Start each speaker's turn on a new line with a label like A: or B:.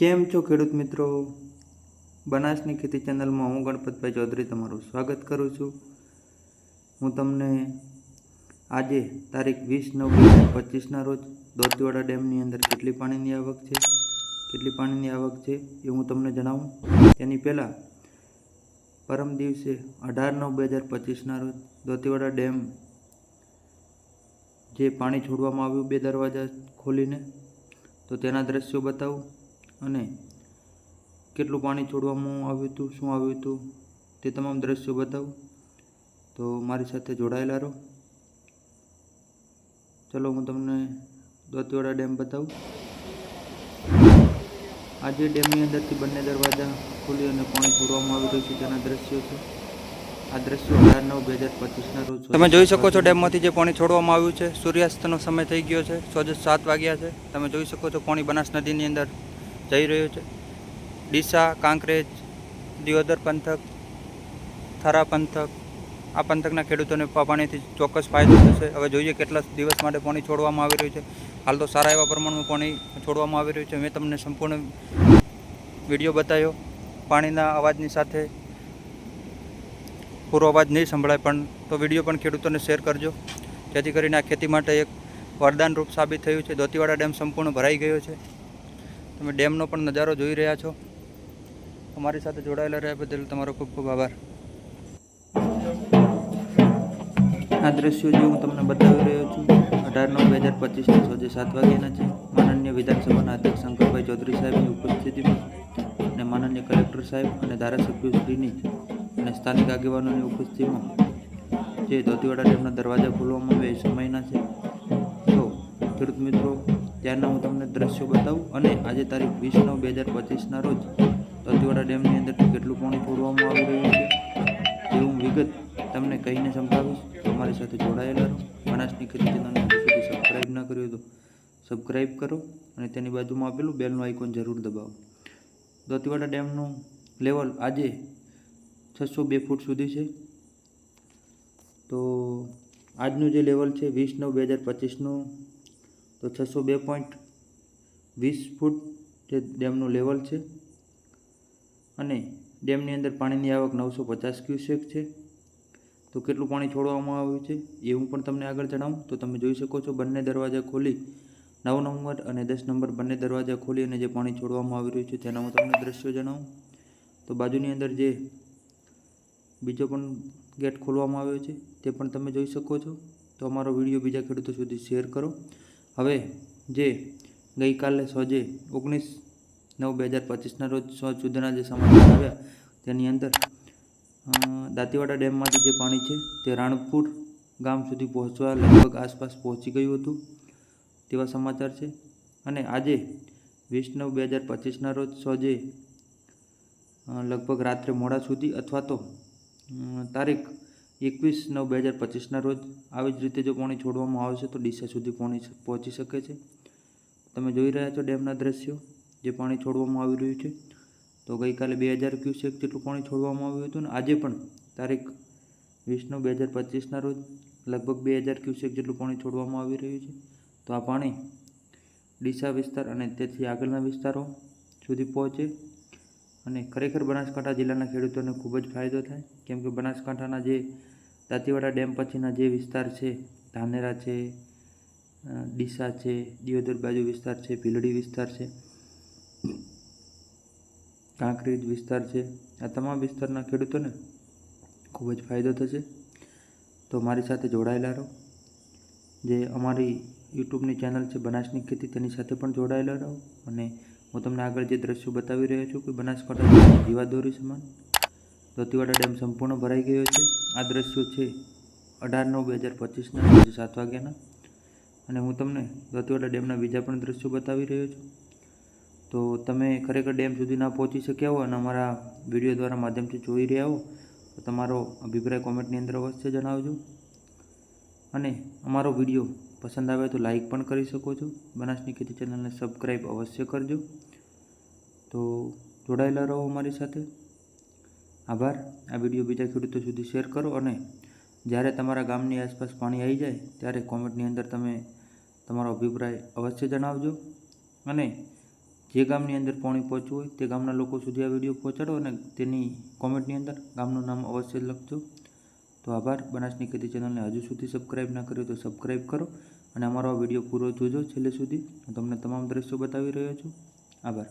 A: કેમ છો ખેડૂત મિત્રો? બનાસની ખેતી ચેનલમાં હું ગણપતભાઈ ચૌધરી તમારું સ્વાગત કરું છું. હું તમને આજે તારીખ વીસ નવ પચીસના રોજ દોતીવાડા ડેમની અંદર કેટલી પાણીની આવક છે, કેટલી પાણીની આવક છે એ હું તમને જણાવું. તેની પહેલાં પરમ દિવસે અઢાર નવ બે હજાર પચીસના રોજ દોતીવાડા ડેમ જે પાણી છોડવામાં આવ્યું બે દરવાજા ખોલીને, તો તેના દ્રશ્યો બતાવું. અને કેટલું પાણી છોડવામાં આવ્યું હતું, શું આવ્યું હતું, તે તમામ દ્રશ્યો બતાવું. તો મારી સાથે જોડાયેલા રહો. ચલો, હું તમને દોતીવાડા ડેમ બતાવું. આજે ડેમની અંદરથી બંને દરવાજા ખોલી અને પાણી છોડવામાં આવી રહ્યું છે તેના દ્રશ્યો છે. આ દ્રશ્યો અઢાર નવ બે હજાર પચીસના રોજ તમે જોઈ શકો છો ડેમમાંથી જે પાણી છોડવામાં આવ્યું છે. સૂર્યાસ્તનો સમય થઈ ગયો છે. સોજે સાત વાગ્યા છે. તમે જોઈ શકો છો પાણી બનાસ નદીની અંદર જઈ રહ્યું છે. ડીસા, કાંકરેજ દિયોદર પંથક, થરા પંથક, આ પંથકના ખેડૂતોને પાણીથી ચોક્કસ ફાયદો થશે. હવે જોઈએ કેટલા દિવસ માટે પાણી છોડવામાં આવી રહ્યું છે. હાલ તો સારા એવા પ્રમાણમાં પાણી છોડવામાં આવી રહ્યું છે. મેં તમને સંપૂર્ણ વીડિયો બતાવ્યો. પાણીના અવાજની સાથે પૂરો અવાજ નહીં સંભળાય, પણ તો વીડિયો પણ ખેડૂતોને શેર કરજો. જેથી કરીને આ ખેતી માટે એક વરદાન રૂપ સાબિત થયું છે. દોતીવાડા ડેમ સંપૂર્ણ ભરાઈ ગયો છે. તમે ડેમનો પણ નજારો જોઈ રહ્યા છો. અમારી સાથે જોડાયેલા રહ્યા બદલ તમારો ખૂબ ખૂબ આભાર. આ દ્રશ્યો જે હું તમને બતાવી રહ્યો છું, અઢાર નવ બે હજાર પચીસના સોજે સાત વાગ્યાના છે. માનનીય વિધાનસભાના અધ્યક્ષ શંકરભાઈ ચૌધરી સાહેબની ઉપસ્થિતિમાં અને માનનીય કલેક્ટર સાહેબ અને ધારાસભ્યશ્રીની અને સ્થાનિક આગેવાનોની ઉપસ્થિતિમાં જે ધોતીવાડા ડેમના દરવાજા ખોલવામાં આવે એ સમયના છે. તો ખેડૂત મિત્રો ત્યારના હું તમને દ્રશ્યો બતાવું અને આજે તારીખ વીસ નવ બે હજાર પચીસના રોજ ધોતીવાડા ડેમની અંદરથી કેટલું પાણી છોડવામાં આવી રહ્યું છે જે હું વિગત તમને કહીને સંભળાવીશ તો અમારી સાથે જોડાયેલા રહો. બનાસની ખેતી ચેનલને સુધી સબસ્ક્રાઈબ ન કર્યું તો સબસ્ક્રાઈબ કરો અને તેની બાજુમાં આપેલું બેલનું આઇકોન જરૂર દબાવો. દોતીવાડા ડેમનું લેવલ આજે છસો બે ફૂટ સુધી છે. તો આજનું જે લેવલ છે વીસ નવ બે હજાર પચીસનું તો છસો બે પોઈન્ટ વીસ ફૂટ જે ડેમનું લેવલ છે. અને ડેમની અંદર પાણીની આવક નવસો પચાસ ક્યુસેક છે. તો કેટલું પાણી છોડવામાં આવ્યું છે એ હું પણ તમને આગળ જણાવું. તો તમે જોઈ શકો છો બંને દરવાજા ખોલી, નવ નંબર અને દસ નંબર બંને દરવાજા ખોલી અને જે પાણી છોડવામાં આવી રહ્યું છે તેના હું તમને દ્રશ્યો જણાવું. તો બાજુની અંદર જે બીજો પણ ગેટ ખોલવામાં આવ્યો છે તે પણ તમે જોઈ શકો છો. તો અમારો વીડિયો બીજા ખેડૂતો સુધી શેર કરો. હવે જે ગઈકાલે સોજે ઓગણીસ નવ બે હજાર પચીસના રોજ સો સુધીના જે સમાચાર આવ્યા, તેની અંદર દાંતીવાડા ડેમમાંથી જે પાણી છે તે રાણપુર ગામ સુધી પહોંચવા લગભગ આસપાસ પહોંચી ગયું હતું, તેવા સમાચાર છે. અને આજે વીસ નવ બે હજાર પચીસના રોજ સોજે લગભગ રાત્રે મોડા સુધી અથવા તો તારીખ એકવીસ નવ બે હજાર પચીસના રોજ આવી જ રીતે જો પાણી છોડવામાં આવશે તો ડીસા સુધી પાણી પહોંચી શકે છે. તમે જોઈ રહ્યા છો ડેમના દ્રશ્યો, જે પાણી છોડવામાં આવી રહ્યું છે. તો ગઈકાલે બે હજાર ક્યુસેક જેટલું પાણી છોડવામાં આવ્યું હતું ને, આજે પણ તારીખ વીસ નવ બે હજાર પચીસના રોજ લગભગ બે હજાર ક્યુસેક જેટલું પાણી છોડવામાં આવી રહ્યું છે. તો આ પાણી ડીસા વિસ્તાર અને તેથી આગળના વિસ્તારો સુધી પહોંચે. અને ખરેખર બનાસકાંઠા જિલ્લાના ખેડૂતોને ખૂબ જ ફાયદો થાય. કેમ કે બનાસકાંઠાના જે દાંતીવાડા ડેમ પછીના જે વિસ્તાર છે, ધાનેરા છે ડીસા છે, દિયોદર બાજુ વિસ્તાર છે, ભીલડી વિસ્તાર છે, કાંકરેજ વિસ્તાર છે, આ તમામ વિસ્તારના ખેડૂતોને ખૂબ જ ફાયદો થશે. તો મારી સાથે જોડાયેલા રહો. જે અમારી યુટ્યુબની ચેનલ છે બનાસની ખેતી તેની સાથે પણ જોડાયેલા રહો અને હું તમને આગળ જે દ્રશ્યો બતાવી રહ્યો છું કે બનાસકાંઠા જીવાદોરી સમાન દોતીવાડા ડેમ સંપૂર્ણ ભરાઈ ગયો છે. આ દ્રશ્યો છે અઢાર નવ બે હજાર પચીસના સાંજે સાત વાગ્યાના. અને હું તમને દોતીવાડા ડેમના બીજા પણ દ્રશ્યો બતાવી રહ્યો છું. તો તમે ખરેખર ડેમ સુધી ના પહોંચી શક્યા હો અને અમારા વીડિયો દ્વારા માધ્યમથી જોઈ રહ્યા હો, તો તમારો અભિપ્રાય કોમેન્ટની અંદર અવશ્ય જણાવજો. અને અમારો વીડિયો પસંદ આવે તો લાઈક પણ કરી શકો છો. બનાસની ખેતી ચેનલને સબસ્ક્રાઈબ અવશ્ય કરજો. તો જોડાયેલા રહો અમારી સાથે. આભાર. આ વીડિયો બીજા ખેડૂતો સુધી શેર કરો અને જ્યારે તમારા ગામની આસપાસ પાણી આવી જાય ત્યારે કોમેન્ટની અંદર તમે તમારો અભિપ્રાય અવશ્ય જણાવજો. અને જે ગામની અંદર પાણી પહોંચવું હોય તે ગામના લોકો સુધી આ વીડિયો પહોંચાડો અને તેની કોમેન્ટની અંદર ગામનું નામ અવશ્ય લખજો. તો આભાર. બનાસની ખેતી ચેનલને હજુ સુધી સબસ્ક્રાઈબ ના કર્યો તો સબસ્ક્રાઈબ કરો અને અમારો આ વીડિયો પૂરો જોજો છેલ્લે સુધી. હું તમને તમામ દ્રશ્યો બતાવી રહ્યો છું. આભાર.